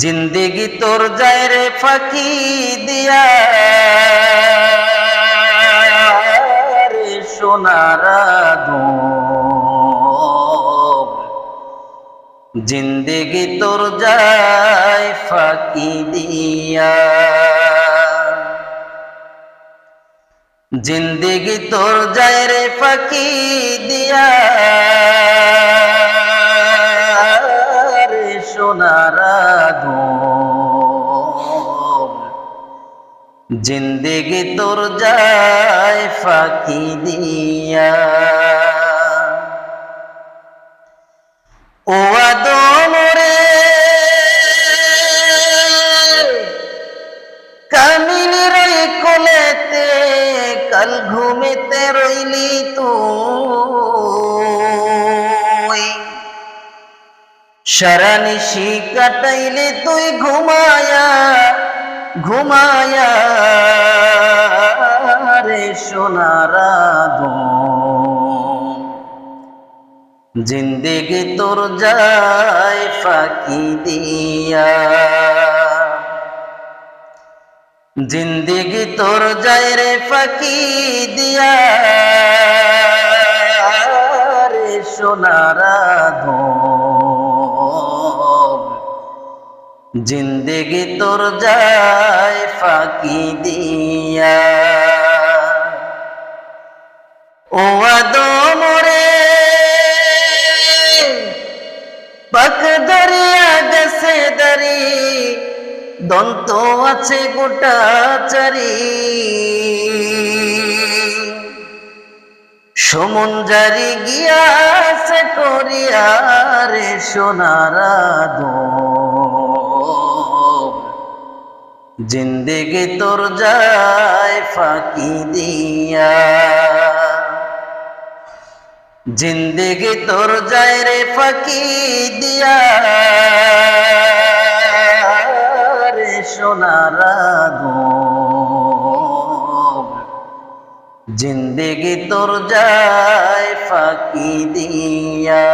জিন্দেগি তোর যায় রে ফাঁকি দিয়া। রে সোনারা জিন্দেগি তোর যায় ফাঁকি দিয়া। জিন্দেগি তোর যায় রে ফাঁকি দিয়া। জিন্দেগি তোর যায় ফাঁকি দিয়া। ও আদম রে কামিনীর ওই কোলেতে, কাল ঘুমেতে রইলি তুই। সারা নিশি কাটাইলে তুই ঘুমায়া ঘুমায়া রে সোনারা জিন্দেগি তোর যায় ফাঁকি দিয়া। জিন্দেগি তোর যায় রে ফাঁকি দিয়া। রে সোনারা জিন্দেগি তোর যায় ফাঁকি দিয়া। ও আদম রে, পাক দরিয়া গেছে দারি দন্ত আছে গোটা চারি। সমঞ্জারি গিয়াছে করিয়া রে সোনারা জিন্দেগি তোর যায় ফাঁকি দিয়া। জিন্দেগি তোর যায় রে ফাঁকি দিয়া। রে সোনারা জিন্দেগি তোর যায় ফাঁকি দিয়া।